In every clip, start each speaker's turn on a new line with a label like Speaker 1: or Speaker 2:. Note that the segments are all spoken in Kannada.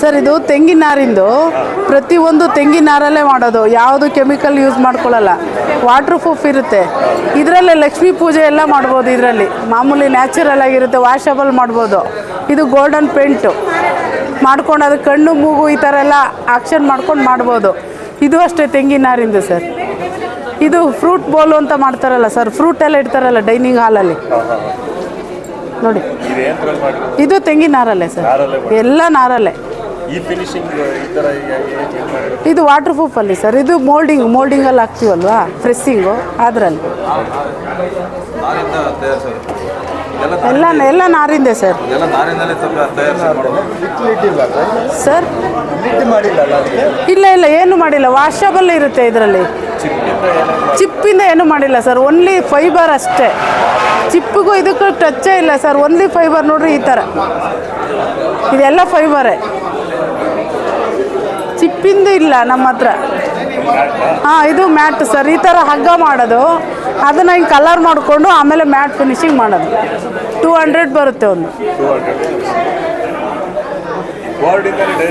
Speaker 1: ಸರ್ ಇದು ತೆಂಗಿನ ನಾರಿಂದು. ಪ್ರತಿಯೊಂದು ತೆಂಗಿನ ನಾರಲ್ಲೇ ಮಾಡೋದು. ಯಾವುದು ಕೆಮಿಕಲ್ ಯೂಸ್ ಮಾಡ್ಕೊಳ್ಳಲ್ಲ. ವಾಟರ್ ಪ್ರೂಫ್ ಇರುತ್ತೆ. ಇದರಲ್ಲೇ ಲಕ್ಷ್ಮೀ ಪೂಜೆ ಎಲ್ಲ ಮಾಡ್ಬೋದು ಇದರಲ್ಲಿ. ಮಾಮೂಲಿ ನ್ಯಾಚುರಲ್ ಆಗಿರುತ್ತೆ ವಾಷಬಲ್ ಮಾಡ್ಬೋದು. ಇದು ಗೋಲ್ಡನ್ ಪೇಂಟು. ಮಾಡ್ಕೊಂಡು ಅದು ಕಣ್ಣು ಮೂಗು ಈ ಥರ ಎಲ್ಲ ಆಕ್ಷನ್ ಮಾಡ್ಕೊಂಡು ಮಾಡ್ಬೋದು. ಇದು ಅಷ್ಟೇ ತೆಂಗಿನ ನಾರಿಂದು ಸರ್. ಇದು ಫ್ರೂಟ್ ಬೋಲು ಅಂತ ಮಾಡ್ತಾರಲ್ಲ ಸರ್ ಫ್ರೂಟ್ ಎಲ್ಲ ಇಡ್ತಾರಲ್ಲ ಡೈನಿಂಗ್ ಹಾಲಲ್ಲಿ. ನೋಡಿ.
Speaker 2: ಇದು
Speaker 1: ತೆಂಗಿನಾರಲ್ಲೇ ತೆಂಗಿನ ನಾರಲ್ಲೇ ಸರ್. ಎಲ್ಲ ನಾರಲ್ಲೇ.
Speaker 2: ಈ ಫಿನಿಶಿಂಗ್ ಈ ಥರ ಏನು
Speaker 1: ಇದು ವಾಟರ್ ಪ್ರೂಫಲ್ಲಿ ಸರ್ ಇದು ಮೋಲ್ಡಿಂಗ್ ಮೋಲ್ಡಿಂಗಲ್ಲಿ ಹಾಕ್ತೀವಲ್ವಾ? ಫ್ರೆಸ್ಸಿಂಗು ಅದರಲ್ಲಿ.
Speaker 3: ಅದ್ರಲ್ಲಿ ಎಲ್ಲ
Speaker 1: ಎಲ್ಲ ನಾರಿಂದೆ ಸರ್
Speaker 3: ಎಲ್ಲ ನಾರಿನಲ್ಲೇ ಸ್ವಲ್ಪ ತಯಾರಿಸಿ ಮಾಡೋದು.
Speaker 1: ಸರ್ ಇಲ್ಲ ಇಲ್ಲ ಏನು ಮಾಡಿಲ್ಲ. ವಾಷಬಲ್ ಇರುತ್ತೆ ಇದರಲ್ಲಿ. ಚಿಪ್ಪಿಂದ ಏನು ಮಾಡಿಲ್ಲ ಸರ್ ಓನ್ಲಿ ಫೈಬರ್ ಅಷ್ಟೇ. ಚಿಪ್ಪಿಗೂ ಇದಕ್ಕೂ ಟಚ್ಚೇ ಇಲ್ಲ ಸರ್ ಓನ್ಲಿ ಫೈಬರ್ ನೋಡ್ರಿ ಈ ಥರ ಇದೆಲ್ಲ ಫೈಬರೇ ಚಿಪ್ಪಿಂದು ಇಲ್ಲ ನಮ್ಮ ಹತ್ರ. ಹಾಂ ಇದು ಮ್ಯಾಟ್ ಸರ್ ಈ ಥರ ಹಗ್ಗ ಮಾಡೋದು. ಅದನ್ನು ಹಿಂಗೆ ಕಲರ್ ಮಾಡಿಕೊಂಡು ಆಮೇಲೆ ಮ್ಯಾಟ್ ಫಿನಿಶಿಂಗ್ ಮಾಡೋದು. ಟೂ ಹಂಡ್ರೆಡ್ ಬರುತ್ತೆ ಒಂದು.
Speaker 2: ಬೋರ್ಡಿಂದಲೇ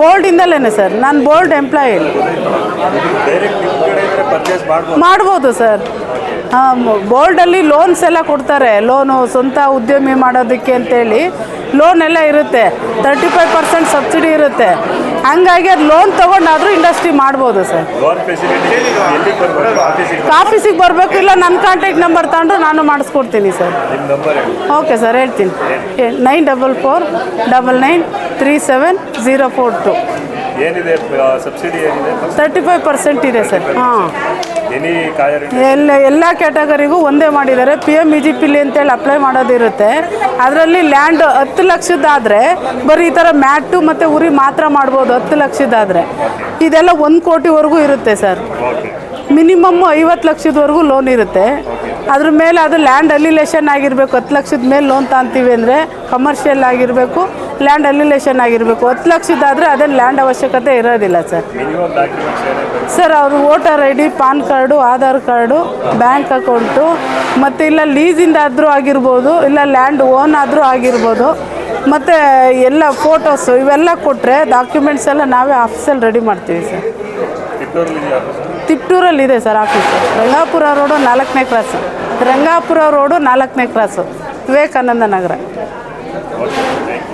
Speaker 1: ಬೋರ್ಡಿಂದಲೇ ಸರ್ ನಾನು ಬೋರ್ಡ್ ಎಂಪ್ಲಾಯಿ
Speaker 2: ಮಾಡ್ಬೋದು.
Speaker 1: ಸರ್. ಹಾಂ ಬೋರ್ಡಲ್ಲಿ ಲೋನ್ಸ್ ಎಲ್ಲ ಕೊಡ್ತಾರೆ. ಲೋನು ಸ್ವಂತ ಉದ್ಯಮಿ ಮಾಡೋದಕ್ಕೆ ಅಂತೇಳಿ. ಲೋನ್ ಎಲ್ಲ ಇರುತ್ತೆ. ತರ್ಟಿ ಫೈವ್ ಪರ್ಸೆಂಟ್ ಸಬ್ಸಿಡಿ ಇರುತ್ತೆ. ಹಂಗಾಗಿ ಅದು ಲೋನ್ ತೊಗೊಂಡಾದರೂ ಇಂಡಸ್ಟ್ರಿ ಮಾಡ್ಬೋದು ಸರ್.
Speaker 2: ಆಫೀಸಿಗೆ
Speaker 1: ಬರಬೇಕು? ಇಲ್ಲ ನನ್ನ ಕಾಂಟ್ಯಾಕ್ಟ್ ನಂಬರ್ ತಗೊಂಡು ನಾನು ಮಾಡಿಸ್ಕೊಡ್ತೀನಿ ಸರ್. ಓಕೆ ಸರ್ ಹೇಳ್ತೀನಿ. Nine double four double nine three seven zero four two
Speaker 2: ಏನಿದೆ ಸಬ್ಸಿಡಿ ಏನಿದೆ?
Speaker 1: ತರ್ಟಿ ಫೈವ್ ಪರ್ಸೆಂಟ್ ಇದೆ ಸರ್. ಹಾಂ. ಎಲ್ಲ ಎಲ್ಲ ಕ್ಯಾಟಗರಿಗೂ ಒಂದೇ ಮಾಡಿದ್ದಾರೆ. ಪಿ ಎಂ ಇ ಜಿ ಪಿಲಿ ಅಂತೇಳಿ ಅಪ್ಲೈ ಮಾಡೋದಿರುತ್ತೆ ಅದರಲ್ಲಿ ಲ್ಯಾಂಡ್ ಹತ್ತು ಲಕ್ಷದ್ದಾದರೆ ಬರೀ ಈ ಥರ ಮ್ಯಾಟು ಮತ್ತು ಉರಿ ಮಾತ್ರ ಮಾಡ್ಬೋದು ಹತ್ತು ಲಕ್ಷದ್ದಾದರೆ. ಇದೆಲ್ಲ ಒಂದು ಕೋಟಿವರೆಗೂ ಇರುತ್ತೆ ಸರ್. ಮಿನಿಮಮ್ ಐವತ್ತು ಲಕ್ಷದವರೆಗೂ ಲೋನ್ ಇರುತ್ತೆ. ಅದ್ರ ಮೇಲೆ ಅದು ಲ್ಯಾಂಡ್ ಅಲಿಲೇಷನ್ ಆಗಿರಬೇಕು ಹತ್ತು ಲಕ್ಷದ ಮೇಲೆ ಲೋನ್ ತಗೊಂತೀವಿ ಅಂದರೆ ಕಮರ್ಷಿಯಲ್ ಆಗಿರಬೇಕು ಲ್ಯಾಂಡ್ ಅಲ್ಯುಲೇಷನ್ ಆಗಿರಬೇಕು. ಹತ್ತು ಲಕ್ಷದಾದರೆ ಅದೇನು ಲ್ಯಾಂಡ್ ಅವಶ್ಯಕತೆ ಇರೋದಿಲ್ಲ ಸರ್. ಸರ್ ಅವರು voter I D PAN card Aadhaar card bank account ಮತ್ತು ಇಲ್ಲ ಲೀಸಿಂದಾದರೂ ಆಗಿರ್ಬೋದು ಇಲ್ಲ ಲ್ಯಾಂಡ್ ಓನ್ ಆದರೂ ಆಗಿರ್ಬೋದು ಮತ್ತು ಎಲ್ಲ ಫೋಟೋಸು ಇವೆಲ್ಲ ಕೊಟ್ಟರೆ ಡಾಕ್ಯುಮೆಂಟ್ಸ್ ಎಲ್ಲ ನಾವೇ ಆಫೀಸಲ್ಲಿ ರೆಡಿ ಮಾಡ್ತೀವಿ ಸರ್.
Speaker 2: ಕಿತ್ತೂರಲ್ಲಿ ಇದೆಯಾ
Speaker 1: ತಿಪ್ಟೂರಲ್ಲಿ ಇದೆ ಸರ್ ಆಫೀಸು ರಂಗಾಪುರ ರೋಡು ನಾಲ್ಕನೇ ಕ್ರಾಸು ರಂಗಾಪುರ ರೋಡು ನಾಲ್ಕನೇ cross Vivekananda Nagar.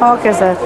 Speaker 1: Okay sir